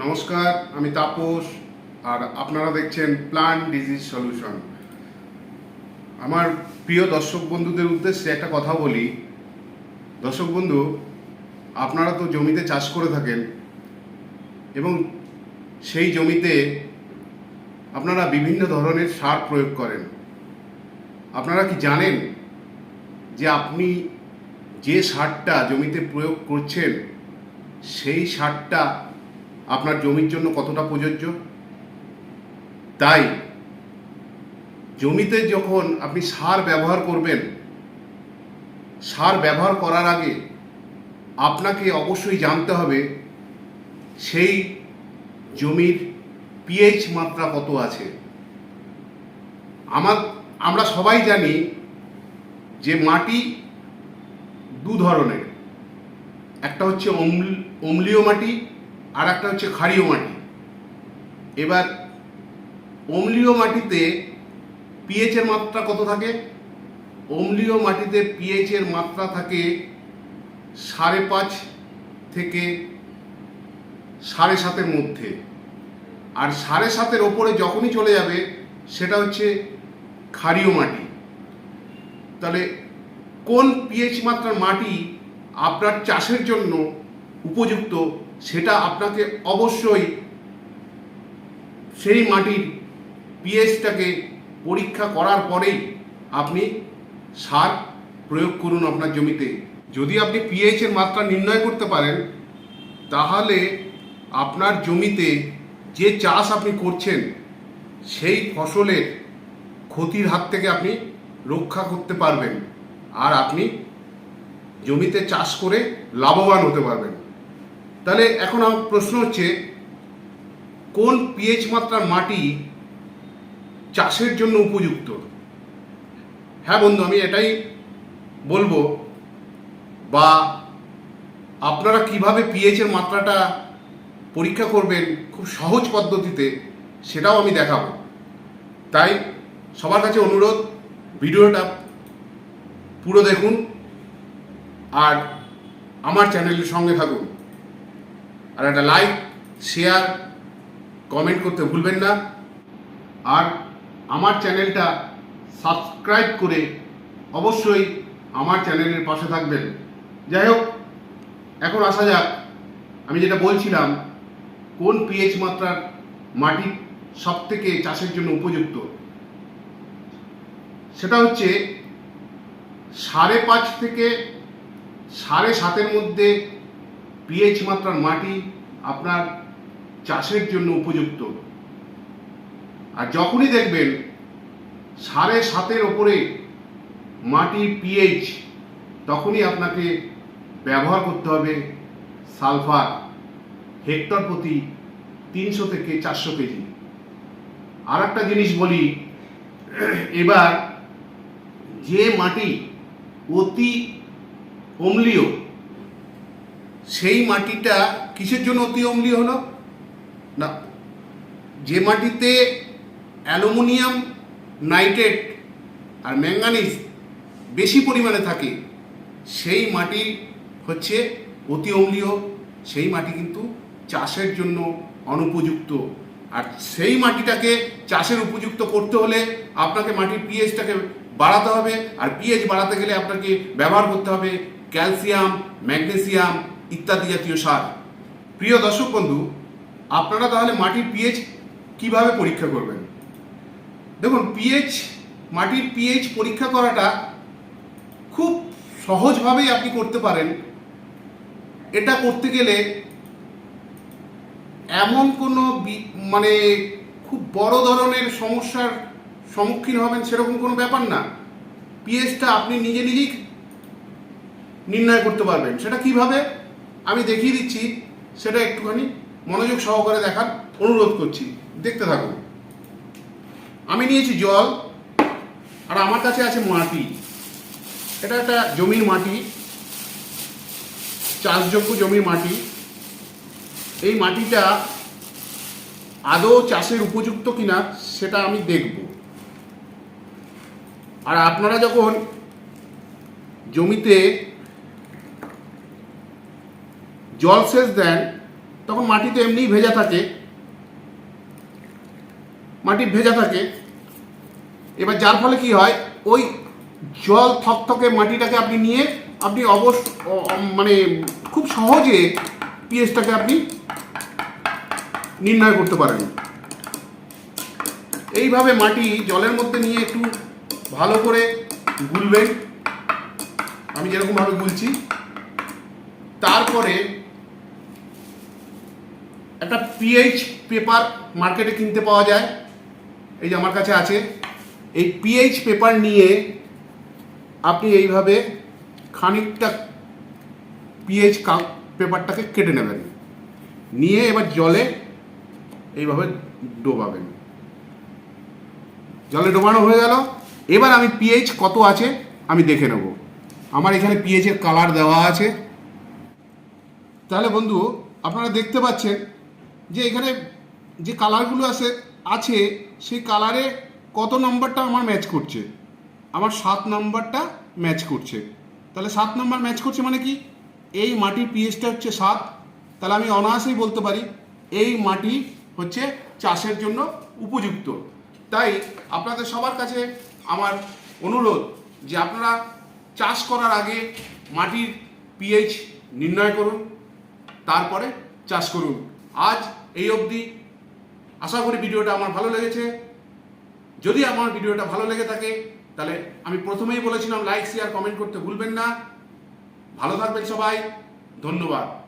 নমস্কার, আমি তাপস, আর আপনারা দেখছেন প্লান্ট ডিজিজ সলিউশন আমার প্রিয় দর্শক বন্ধুদের উদ্দেশ্যে একটা কথা বলি। দর্শক বন্ধু, আপনারা তো জমিতে চাষ করে থাকেন, এবং সেই জমিতে আপনারা বিভিন্ন ধরনের সার প্রয়োগ করেন। আপনারা কি জানেন যে আপনি যে সারটা জমিতে প্রয়োগ করছেন, সেই সারটা আপনার জমির জন্য কতটা প্রযোজ্য? তাই জমিতে যখন আপনি সার ব্যবহার করবেন, সার ব্যবহার করার আগে আপনাকে অবশ্যই জানতে হবে সেই জমির পিএইচ মাত্রা কত আছে। আমার, আমরা সবাই জানি যে মাটি দু ধরনের। একটা হচ্ছে অম্ল, অম্লীয় মাটি আর একটা হচ্ছে ক্ষারীয় মাটি। এবার অম্লীয় মাটিতে পিএইচ এর মাত্রা কত থাকে? অম্লীয় মাটিতে পিএইচ এর মাত্রা থাকে সাড়ে পাঁচ থেকে সাড়ে সাতের মধ্যে। আর সাড়ে সাতের ওপরে যখনই চলে যাবে, সেটা হচ্ছে ক্ষারীয় মাটি। তাহলে কোন পিএইচ মাত্রার মাটি আপনার চাষের জন্য উপযুক্ত? সেটা আপনাকে অবশ্যই সেই মাটির পিএইচটাকে পরীক্ষা করার পরেই আপনি সার প্রয়োগ করুন আপনার জমিতে। যদি আপনি পিএইচ এর মাত্রা নির্ণয় করতে পারেন, তাহলে আপনার জমিতে যে চাষ আপনি করছেন, সেই ফসলের ক্ষতির হাত থেকে আপনি রক্ষা করতে পারবেন। আর আপনি জমিতে চাষ করে লাভবান হতে পারবেন। তাহলে এখন আমার প্রশ্ন হচ্ছে, কোন পিএইচ মাত্রার মাটি চাষের জন্য উপযুক্ত? হ্যাঁ বন্ধু, আমি এটাই বলব। বা আপনারা কীভাবে পিএইচ এর মাত্রাটা পরীক্ষা করবেন খুব সহজ পদ্ধতিতে, সেটাও আমি দেখাবো। তাই সবার কাছে অনুরোধ, ভিডিওটা পুরো দেখুন আর আমার চ্যানেলের সঙ্গে থাকুন। আর একটা লাইক শেয়ার কমেন্ট করতে ভুলবেন না। আর আমার চ্যানেলটা সাবস্ক্রাইব করে অবশ্যই আমার চ্যানেলের পাশে থাকবেন। যাই হোক, এখন আসা যাক। আমি যেটা বলছিলাম, কোন পিএইচ মাত্রার মাটি সব থেকে চাষের জন্য উপযুক্ত? সেটা হচ্ছে সাড়ে পাঁচ থেকে সাড়ে সাতের মধ্যে পিএইচ মাত্রার মাটি আপনার চাষের জন্য উপযুক্ত। আর যখনই দেখবেন সাড়ে সাতের ওপরে মাটি পিএইচ তখনই আপনাকে ব্যবহার করতে হবে সালফার হেক্টর প্রতি তিনশো থেকে চারশো কেজি। আর একটা জিনিস বলি, এবার যে মাটি অতি অম্লীয় সেই মাটিটা কিসের জন্য অতি অম্লীয় হলো? না, যে মাটিতে অ্যালুমিনিয়াম নাইট্রেট আর ম্যাঙ্গানিজ বেশি পরিমাণে থাকে, সেই মাটি হচ্ছে অতি অম্লীয় সেই মাটি কিন্তু চাষের জন্য অনুপযুক্ত। আর সেই মাটিটাকে চাষের উপযুক্ত করতে হলে আপনাকে মাটির পিএইচটাকে বাড়াতে হবে, আর পিএইচ বাড়াতে গেলে আপনাকে ব্যবহার করতে হবে ক্যালসিয়াম, ম্যাগনেসিয়াম ইত্যাদি জাতীয় সার। প্রিয় দর্শক বন্ধু, আপনারা তাহলে মাটির পিএইচ কীভাবে পরীক্ষা করবেন? দেখুন পিএইচ মাটির পিএইচ পরীক্ষা করাটা খুব সহজভাবেই আপনি করতে পারেন। এটা করতে গেলে এমন কোনো মানে খুব বড় ধরনের সমস্যার সম্মুখীন হবেন সেরকম কোনো ব্যাপার না। পিএইচটা আপনি নিজে নিজেই নির্ণয় করতে পারবেন। সেটা কীভাবে? আমি দেখিয়ে দিচ্ছি, সেটা একটুখানি মনোযোগ সহকারে দেখার অনুরোধ করছি। দেখতে থাকুন। আমি নিয়েছি জল, আর আমার কাছে আছে মাটি। এটা একটা জমির মাটি, চাষযোগ্য জমির মাটি। এই মাটিটা আদৌ চাষের উপযুক্ত কিনা, সেটা আমি দেখব। আর আপনারা যখন জমিতে জলসেচ দেন, তখন মাটি তো এমনিই ভেজা থাকে। মাটি ভেজা থাকে। এবার যার ফলে কি হয়, ওই জল থকথকে মাটিটাকে আপনি নিয়ে আপনি অবশ্য মানে খুব সহজে পিএইচটাকে আপনি নির্ণয় করতে পারেন। এইভাবে মাটি জলের মধ্যে নিয়ে একটু ভালো করে গুলবেন। আমি যেরকমভাবে গুলছি। তারপরে একটা পিএইচ পেপার মার্কেটে কিনতে পাওয়া যায়। এই যে আমার কাছে আছে। এই পিএইচ পেপার নিয়ে আপনি এইভাবে খানিকটা পিএইচ পেপারটাকে কেটে নেবেন। নিয়ে এবার জলে এইভাবে ডোবাবেন। জলে ডোবানো হয়ে গেল। এবার আমি পিএইচ কত আছে আমি দেখে নেব। আমার এখানে পিএইচের কালার দেওয়া আছে। তাহলে বন্ধু, আপনারা দেখতে পাচ্ছেন যে এখানে যে কালারগুলো আছে আছে, সেই কালারে কত নম্বরটা আমার ম্যাচ করছে? আমার সাত নম্বরটা ম্যাচ করছে। তাহলে সাত নম্বর ম্যাচ করছে মানে কি? এই মাটির পিএইচটা হচ্ছে সাত। তাহলে আমি অনায়াসেই বলতে পারি, এই মাটি হচ্ছে চাষের জন্য উপযুক্ত। তাই আপনাদের সবার কাছে আমার অনুরোধ যে আপনারা চাষ করার আগে মাটির পিএইচ নির্ণয় করুন, তারপরে চাষ করুন। আজ এই অবধি আশা করি ভিডিওটা আমার ভালো লেগেছে। যদি আমার ভিডিওটা ভালো লেগে থাকে, তাহলে আমি প্রথমেই বলেছিলাম লাইক শেয়ার কমেন্ট করতে ভুলবেন না। ভালো থাকবেন সবাই। ধন্যবাদ।